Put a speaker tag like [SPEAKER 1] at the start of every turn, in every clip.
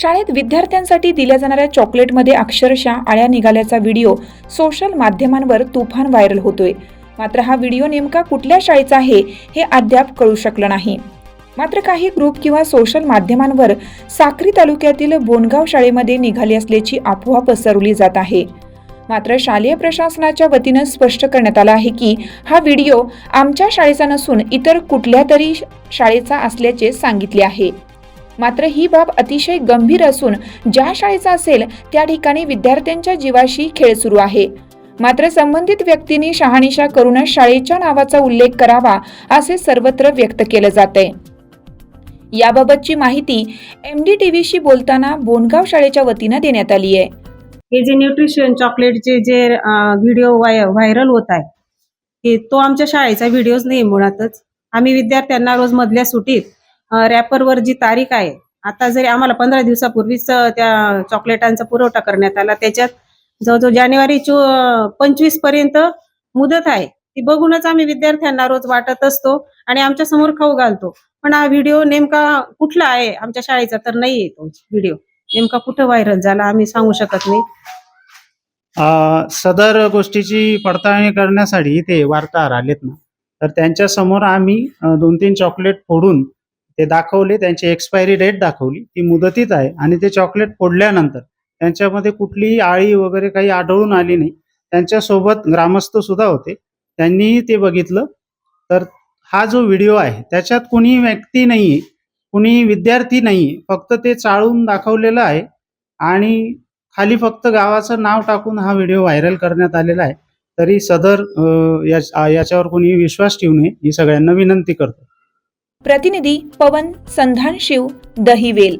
[SPEAKER 1] शाळेत विद्यार्थ्यांसाठी दिल्या जाणाऱ्या चॉकलेटमध्ये अक्षरशः आळ्या निघाल्याचा व्हिडिओ सोशल माध्यमांवर तुफान व्हायरल होतोय. मात्र हा व्हिडिओ नेमका कुठल्या शाळेचा आहे हे अद्याप कळू शकलं नाही. मात्र काही ग्रुप किंवा सोशल माध्यमांवर साक्री तालुक्यातील बोनगाव शाळेमध्ये निघाली असल्याची अफवा पसरवली जात आहे. मात्र शालेय प्रशासनाच्या वतीनं स्पष्ट करण्यात आलं आहे की हा व्हिडिओ आमच्या शाळेचा नसून इतर कुठल्या तरी शाळेचा असल्याचे सांगितले आहे. मात्र ही बाब अतिशय गंभीर असून ज्या शाळेचा असेल त्या ठिकाणी विद्यार्थ्यांच्या जीवाशी खेळ सुरू आहे. मात्र संबंधित व्यक्तींनी शहानिशा करूनच शाळेच्या नावाचा उल्लेख करावा असे सर्वत्र व्यक्त केलं जात आहे याबाबतची माहिती एम डी टी व्हीशी बोलताना बोनगाव शाळेच्या वतीनं देण्यात आली आहे.
[SPEAKER 2] हे जे न्यूट्रिशन चॉकलेटचे जे व्हिडिओ व्हायरल होत आहे हे तो आमच्या शाळेचा व्हिडिओज नाही मुळातच. आम्ही विद्यार्थ्यांना रोज मधल्या सुटीत रॅपरवर जी तारीख आहे आता जरी आम्हाला पंधरा दिवसापूर्वीच त्या चॉकलेटांचा पुरवठा करण्यात आला त्याच्यात जवळजवळ जानेवारी चो पंचवीसपर्यंत मुदत आहे. ती बघूनच आम्ही विद्यार्थ्यांना रोज वाटत असतो आणि आमच्यासमोर खाऊ घालतो. पण हा व्हिडिओ नेमका कुठला आहे? आमच्या शाळेचा तर नाही आहे तो व्हिडिओ नेमका कुठं व्हायरल झाला आम्ही सांगू शकत नाही.
[SPEAKER 3] सदर गोष्टीची पडताळणी करण्यासाठी इथे वार्ताहर आलेत ना. तर त्यांच्यासमोर आम्ही दोन तीन चॉकलेट फोडून ते दाखवले त्यांची एक्सपायरी डेट दाखवली. ती मुदतीत आहे आणि ते चॉकलेट फोडल्यानंतर त्यांच्यामध्ये कुठलीही आळी वगैरे काही आढळून आली नाही. त्यांच्यासोबत ग्रामस्थ सुद्धा होते. त्यांनीही ते बघितलं. तर हा जो व्हिडिओ आहे त्याच्यात कुणी व्यक्ती नाहीये कुणी विद्यार्थी नाहीये. फक्त ते चाळून दाखवलेलं आहे आणि खाली फक्त गावाचं नाव टाकून हा व्हिडिओ व्हायरल करण्यात आलेला आहे. तरी सदर याच्यावर कोणी विश्वास ठेवू नये. ही सगळ्यांना विनंती करतो.
[SPEAKER 1] प्रतिनिधी पवन संधान शिव दहिवेल.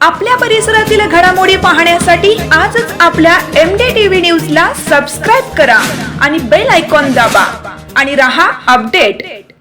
[SPEAKER 4] आपल्या परिसरातील घडामोडी पाहण्यासाठी आजच आपल्या एम डी टी व्ही न्यूजला सबस्क्राईब करा आणि बेल आयकॉन दाबा आणि रहा अपडेट